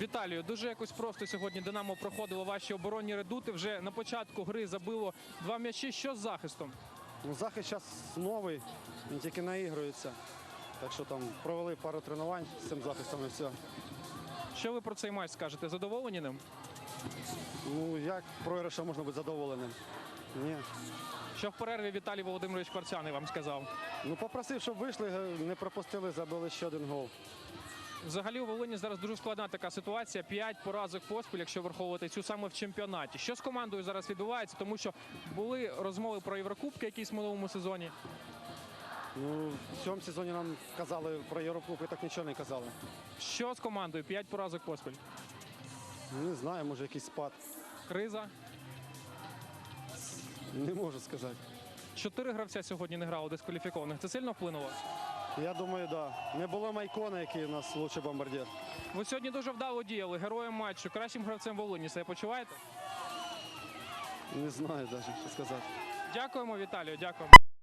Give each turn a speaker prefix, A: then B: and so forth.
A: Віталію, дуже якось просто сьогодні Динамо проходило ваші оборонні редути. Вже на початку гри забило два м'ячі. Що з захистом?
B: Ну, захист зараз новий, він тільки наігрується. Так що там провели пару тренувань з цим захистом і все.
A: Що ви про цей матч скажете? Задоволені ним?
B: Ну як програшем можна бути задоволеним? Ні.
A: Що в перерві Віталій Володимирович Кварцяний вам сказав?
B: Ну попросив, щоб вийшли, не пропустили, забили ще один гол.
A: Взагалі у Волині зараз дуже складна така ситуація. П'ять поразок поспіль, якщо враховувати цю саме в чемпіонаті. Що з командою зараз відбувається? Тому що були розмови про Єврокубки якісь в минулому сезоні.
B: Ну, в цьому сезоні нам казали про Єврокубки, так нічого не казали.
A: Що з командою? П'ять поразок поспіль.
B: Ну, Не знаю, може якийсь спад.
A: Криза.
B: Не можу сказати.
A: Чотири гравця сьогодні не грали дискваліфікованих. Це сильно вплинуло?
B: Я думаю, так. Да. Не було Майкона, який у нас лучший бомбардир.
A: Ви сьогодні дуже вдало діяли героєм матчу, кращим гравцем Волині. Себе почуваєте?
B: Не знаю навіть, що сказати.
A: Дякуємо, Віталію. Дякуємо.